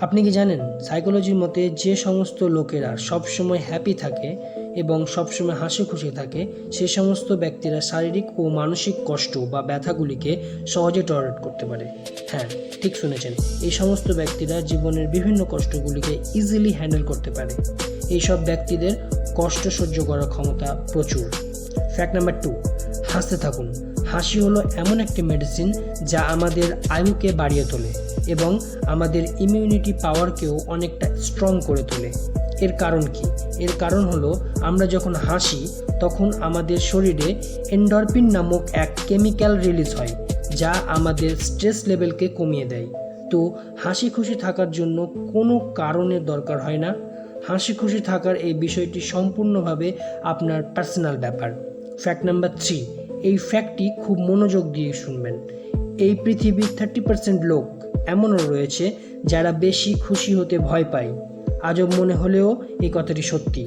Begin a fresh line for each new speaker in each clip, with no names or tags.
আপনি কি জানেন সাইকোলজির মতে যে সমস্ত লোকেরা সবসময় হ্যাপি থাকে এবং সবসময় হাসি খুশি থাকে, সে সমস্ত ব্যক্তিরা শারীরিক ও মানসিক কষ্ট বা ব্যথাগুলিকে সহজে টলারেট করতে পারে। হ্যাঁ ঠিক শুনেছেন। এই সমস্ত ব্যক্তিরা জীবনের বিভিন্ন কষ্টগুলিকে ইজিলি হ্যান্ডেল করতে পারে। এইসব ব্যক্তিদের কষ্ট সহ্য করার ক্ষমতা প্রচুর। ফ্যাক্ট নাম্বার টু হাসতে থাকুন। হাসি হলো এমন একটি মেডিসিন যা আমাদের আয়ুকে বাড়িয়ে তোলে। এবং আমাদের ইমিউনিটি পাওয়ারকেও অনেকটা স্ট্রং করে তোলে। এর কারণ কি? এর কারণ হলো, আমরা যখন হাসি, তখন আমাদের শরীরে এন্ডরপিন নামক এক কেমিক্যাল রিলিজ হয়, যা আমাদের স্ট্রেস লেভেলকে কমিয়ে দেয়। তো, হাসি খুশি থাকার জন্য কোনো কারণের দরকার হয় না। হাসি খুশি থাকার এই বিষয়টি সম্পূর্ণভাবে আপনার পার্সোনাল ব্যাপার। ফ্যাক্ট নাম্বার থ্রি এই ফ্যাক্টটি খুব মনোযোগ দিয়ে শুনবেন। এই পৃথিবীর থার্টি পার্সেন্ট লোক এমনও রয়েছে যারা বেশি খুশি হতে ভয় পায়। আজব মনে হলেও এই কথাটি সত্যি।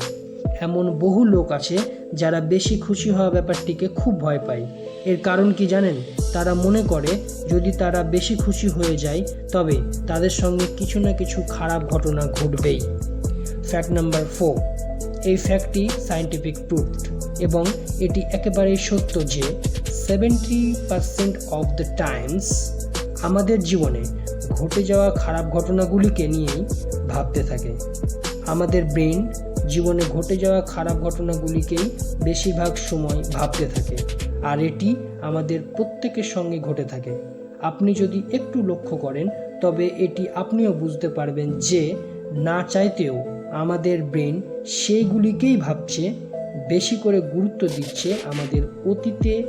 এমন বহু লোক আছে যারা বেশি খুশি হওয়া ব্যাপারটিকে খুব ভয় পায়। এর কারণ কি জানেন? তারা মনে করে, যদি তারা বেশি খুশি হয়ে যায়, তবে তাদের সঙ্গে কিছু না কিছু খারাপ ঘটনা ঘটবেই। ফ্যাক্ট নাম্বার ফোর এই ফ্যাক্টটি সায়েন্টিফিক প্রুফ এবং এটি একেবারেই সত্য যে seventy percent of the times আমাদের জীবনে ঘটে যাওয়া খারাপ ঘটনাগুলিকে নিয়েই ভাবতে থাকে। আমাদের ব্রেন জীবনে ঘটে যাওয়া খারাপ ঘটনাগুলিকেই বেশিরভাগ সময় ভাবতে থাকে, আর এটি আমাদের প্রত্যেকের সঙ্গে ঘটে থাকে। আপনি যদি একটু লক্ষ্য করেন, তবে এটি আপনিও বুঝতে পারবেন যে, না চাইতেও আমাদের ব্রেন সেইগুলিকেই ভাবছে, বেশি করে গুরুত্ব দিচ্ছে আমাদের অতীতে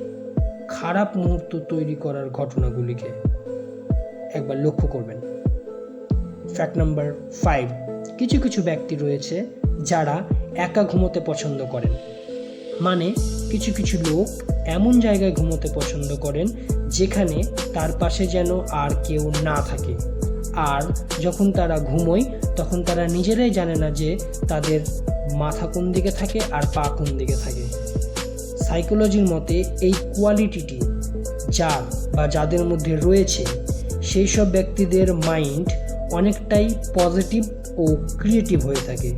খারাপ মুহূর্ত তৈরি করার ঘটনাগুলিকে। একবার লক্ষ্য করবেন। ফ্যাক্ট নাম্বার ফাইভ কিছু কিছু ব্যক্তি রয়েছে যারা একা ঘুমোতে পছন্দ করেন। মানে কিছু কিছু লোক এমন জায়গায় ঘুমোতে পছন্দ করেন যেখানে তার পাশে যেন আর কেউ না থাকে। আর যখন তারা ঘুমোয়, তখন তারা নিজেরাই জানে না যে তাদের মাথা কোন দিকে থাকে আর পা কোন দিকে থাকে। সাইকোলজির মতে এই কোয়ালিটিটি যার বা যাদের মধ্যে রয়েছে সেই সব ব্যক্তিদের মাইন্ড অনেকটাই পজিটিভ ও ক্রিয়েটিভ হয়ে থাকে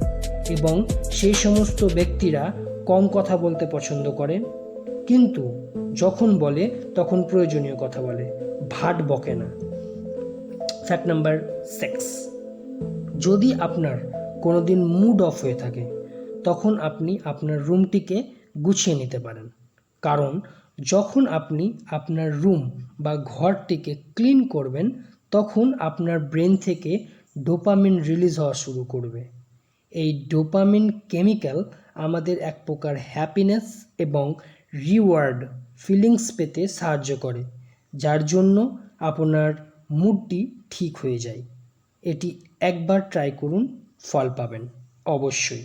এবং সেই সমস্ত ব্যক্তিরা কম কথা বলতে পছন্দ করেন কিন্তু যখন বলে, তখন প্রয়োজনীয় কথা বলে। ভাট বকে না। ফ্যাক্ট নাম্বার সিক্স যদি আপনার কোনো দিন মুড অফ হয়ে থাকে, তখন আপনি আপনার রুমটিকে গুছিয়ে নিতে পারেন। কারণ যখন আপনি আপনার রুম বা ঘরটিকে ক্লিন করবেন, তখন আপনার ব্রেন থেকে ডোপামিন রিলিজ হওয়া শুরু করবে। এই ডোপামিন কেমিক্যাল আমাদের এক প্রকার হ্যাপিনেস এবং রিওয়ার্ড ফিলিংস পেতে সাহায্য করে, যার জন্য আপনার মুডটি ঠিক হয়ে যায়। এটি একবার ট্রাই করুন, ফল পাবেন, অবশ্যই।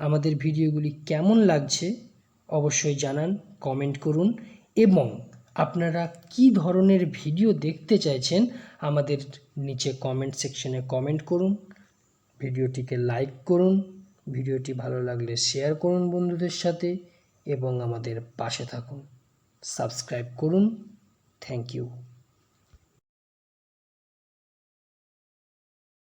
আমাদের ভিডিওগুলি কেমন লাগছে অবশ্যই জানান কমেন্ট করুন এবং আপনারা কি ধরনের ভিডিও দেখতে চাইছেন আমাদের নিচে কমেন্ট সেকশনে কমেন্ট করুন ভিডিওটিকে লাইক করুন ভিডিওটি ভালো লাগলে শেয়ার করুন বন্ধুদের সাথে এবং আমাদের পাশে থাকুন। সাবস্ক্রাইব করুন। Thank you